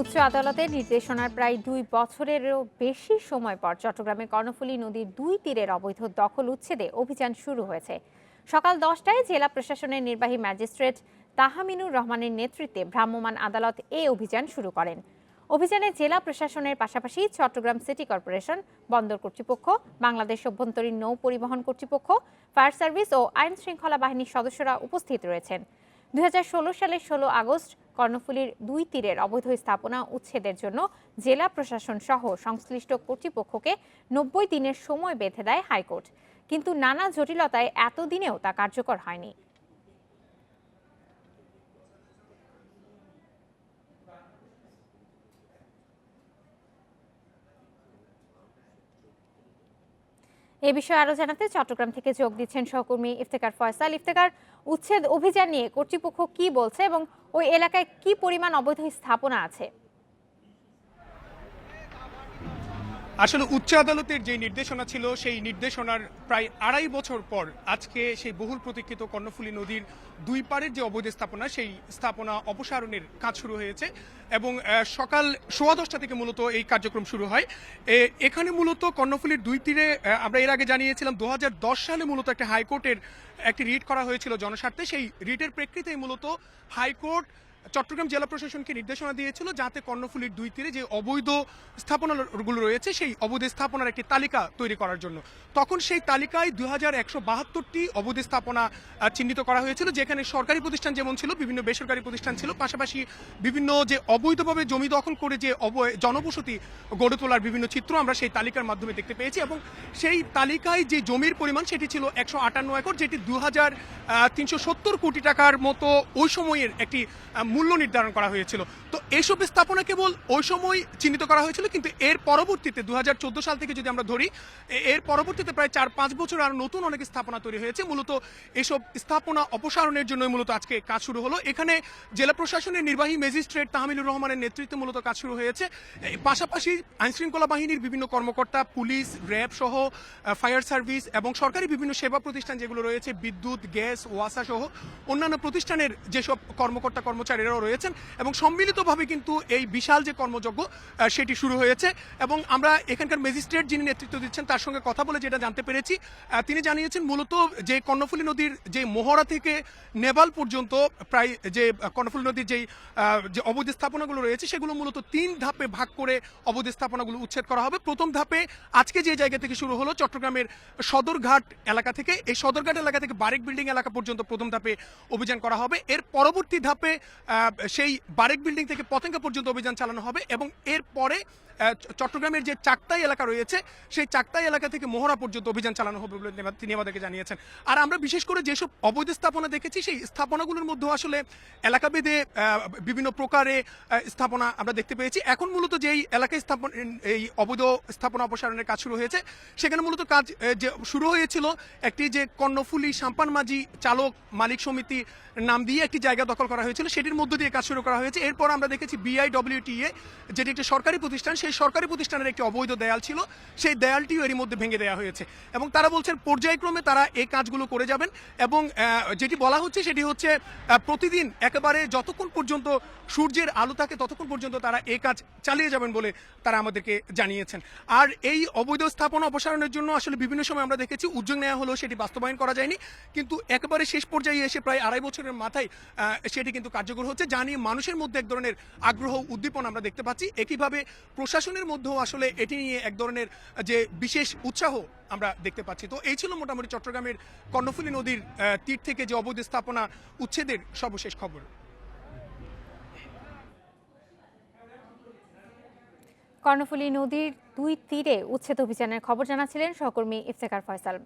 উচ্চ আদালতের নির্দেশনার প্রায় দুই বছরেরও বেশি সময় পর চট্টগ্রামে কর্ণফুলী নদীর দুই তীরের অবৈধ দখল উচ্ছেদে অভিযান শুরু হয়েছে। সকাল দশটায় জেলা প্রশাসনের নির্বাহী ম্যাজিস্ট্রেট তাহামিনুর রহমানের নেতৃত্বে ভ্রাম্যমাণ আদালত এ অভিযান শুরু করেন। অভিযানে জেলা প্রশাসনের পাশাপাশি চট্টগ্রাম সিটি কর্পোরেশন, বন্দর কর্তৃপক্ষ, বাংলাদেশ অভ্যন্তরীণ নৌ পরিবহন কর্তৃপক্ষ, ফায়ার সার্ভিস ও আইন শৃঙ্খলা বাহিনীর সদস্যরা উপস্থিত রয়েছেন। দুই হাজার ষোলো সালের ষোলো আগস্ট কর্ণফুলীর দুই তীরের অবৈধ স্থাপনা উচ্ছেদের জন্য জেলা প্রশাসন সহ সংশ্লিষ্ট কর্তৃপক্ষকে নব্বই দিনের সময় বেঁধে দেয় হাইকোর্ট। কিন্তু নানা জটিলতায় এতদিনেও তা কার্যকর হয়নি। এ বিষয়ে আরও জানাতে চট্টগ্রাম থেকে যোগ দিচ্ছেন সহকর্মী ইফতেকার ফয়সাল। ইফতেকার উচ্ছেদ অভিযান নিয়ে কর্তৃপক্ষ কি বলছে এবং ওই এলাকায় কি পরিমাণ অবৈধ স্থাপনা আছে? আসলে উচ্চ আদালতের যে নির্দেশনা ছিল, সেই নির্দেশনার প্রায় আড়াই বছর পর আজকে সেই বহুল প্রতীক্ষিত কর্ণফুলী নদীর দুই পারের যে অবৈধ স্থাপনা, সেই স্থাপনা অপসারণের কাজ শুরু হয়েছে এবং সকাল সোয়া দশটা থেকে মূলত এই কার্যক্রম শুরু হয়। এখানে মূলত কর্ণফুলীর দুই তীরে আমরা এর আগে জানিয়েছিলাম দু হাজার দশ সালে মূলত একটা হাইকোর্টের একটি রিট করা হয়েছিল জনস্বার্থে। সেই রিটের প্রেক্ষিতেই মূলত হাইকোর্ট চট্টগ্রাম জেলা প্রশাসনকে নির্দেশনা দিয়েছিল যাতে কর্ণফুলীর দুই তীরে যে অবৈধ স্থাপনাগুলো রয়েছে, সেই অবৈধ স্থাপনার একটি তালিকা তৈরি করার জন্য। তখন সেই তালিকায় দুই হাজার একশো বাহাত্তরটি অবৈধ স্থাপনা চিহ্নিত করা হয়েছিল, যেখানে সরকারি প্রতিষ্ঠান যেমন ছিল, বিভিন্ন বেসরকারি প্রতিষ্ঠান ছিল, পাশাপাশি বিভিন্ন যে অবৈধভাবে জমি দখল করে যে জনবসতি গড়ে তোলার বিভিন্ন চিত্র আমরা সেই তালিকার মাধ্যমে দেখতে পেয়েছি এবং সেই তালিকায় যে জমির পরিমাণ সেটি ছিল একশো আটান্ন একর, যেটি দু হাজার তিনশো সত্তর কোটি টাকার মতো ওই সময়ের একটি মূল্য নির্ধারণ করা হয়েছিল। তো এইসব স্থাপনা কেবল ওই সময় চিহ্নিত করা হয়েছিল, কিন্তু এর পরবর্তীতে দু হাজার চোদ্দ সাল থেকে যদি আমরা ধরি এর পরবর্তীতে প্রায় চার পাঁচ বছর আর নতুন অনেক স্থাপনা তৈরি হয়েছে। মূলত এসব স্থাপনা অপসারণের জন্য মূলত আজকে কাজ শুরু হলো। এখানে জেলা প্রশাসনের নির্বাহী ম্যাজিস্ট্রেট তাহমিলুর রহমানের নেতৃত্বে মূলত কাজ শুরু হয়েছে। পাশাপাশি আইনশৃঙ্খলা বাহিনীর বিভিন্ন কর্মকর্তা, পুলিশ, র্যাব সহ ফায়ার সার্ভিস এবং সরকারি বিভিন্ন সেবা প্রতিষ্ঠান যেগুলো রয়েছে, বিদ্যুৎ, গ্যাস, ওয়াসা সহ অন্যান্য প্রতিষ্ঠানের যেসব কর্মকর্তা কর্মচারীরাও রয়েছেন এবং সম্মিলিতভাবে কিন্তু এই বিশাল যে কর্মযজ্ঞ সেটি শুরু হয়েছে এবং আমরা এখানকার ম্যাজিস্ট্রেট যিনি নেতৃত্ব দিচ্ছেন তার সঙ্গে কথা বলে যেটা জানতে পেরেছি তিনি জানিয়েছেন মূলত যে কর্ণফুলী নদীর যে মোহরা থেকে নেভাল পর্যন্ত প্রায় যে কর্ণফুলী নদীর যেই যে অবৈধ স্থাপনাগুলো রয়েছে সেগুলো মূলত তিন ধাপে ভাগ করে অবৈধ স্থাপনাগুলো উচ্ছেদ করা হবে। প্রথম ধাপে আজকে যে জায়গা থেকে শুরু হলো চট্টগ্রামের সদরঘাট এলাকা থেকে, এই সদরঘাট এলাকা থেকে বারেক বিল্ডিং এলাকা পর্যন্ত প্রথম ধাপে অভিযান করা হবে। এর পরবর্তী ধাপে সেই বারেক বিল্ডিং থেকে পতেঙ্গা পর্যন্ত অভিযান চালানো হবে এবং এর পরে আহ, চ- চট্টগ্রামের যে চাকতাই এলাকা রয়েছে সেই চাকতাই এলাকা থেকে মোহরা পর্যন্ত অভিযান চালানো হবে বলে তিনি আমাদেরকে জানিয়েছেন। আর আমরা বিশেষ করে যেসব অবৈধ স্থাপনা দেখেছি সেই স্থাপনাগুলোর মধ্যে আসলে এলাকা ভেদে আহ, বিভিন্ন প্রকারে স্থাপনা আমরা দেখতে পেয়েছি। এখন মূলত যেই এলাকায় স্থাপন এই অবৈধ স্থাপনা অপসারণের কাজ শুরু হয়েছে সেখানে মূলত কাজ যে শুরু হয়েছিল একটি যে কর্ণফুলি সাম্পান মাঝি চালক মালিক সমিতি নাম দিয়ে একটি জায়গা দখল করা হয়েছিল। সেটির মধ্য দিয়ে কাজ শুরু করা হয়েছে। এরপর আমরা দেখেছি বিআইডব্লিউটিএ যেটি একটি সরকারি প্রতিষ্ঠান সেই সরকারি প্রতিষ্ঠানের একটি অবৈধ দেয়াল ছিল, সেই দেয়ালটিও এরই মধ্যে ভেঙে দেওয়া হয়েছে। এবং তারা বলছেন পর্যায়ক্রমে তারা এই কাজগুলো করে যাবেন এবং যেটি বলা হচ্ছে সেটি হচ্ছে প্রতিদিন একেবারে যতক্ষণ পর্যন্ত সূর্যের আলো থাকে ততক্ষণ পর্যন্ত তারা এই কাজ চালিয়ে যাবেন বলে তারা আমাদেরকে জানিয়েছেন। আর এই অবৈধ স্থাপনা অপসারণের জন্য আসলে বিভিন্ন সময় আমরা দেখেছি উদ্যোগ নেওয়া হলেও সেটি বাস্তবায়ন করা যায়নি। কিন্তু একেবারে শেষ পর্যায়ে এসে প্রায় আড়াই বছরের মাথায় সেটি কিন্তু কার্যকর হচ্ছে। যা নিয়ে মানুষের মধ্যে এক ধরনের আগ্রহ উদ্দীপনা আমরা দেখতে পাচ্ছি। একইভাবে প্রশাসনের মধ্যেও আসলে এটি নিয়ে এক ধরনের যে বিশেষ উৎসাহ আমরা দেখতে পাচ্ছি। তো এই ছিল মোটামুটি চট্টগ্রামের কর্ণফুলী নদীর তীর থেকে যে অবৈধ স্থাপনা উচ্ছেদের সর্বশেষ খবর। কর্ণফুলী নদীর দুই তীরে উচ্ছেদ অভিযানের খবর জানাচ্ছিলেন সহকর্মী ইফতেকার ফয়সাল।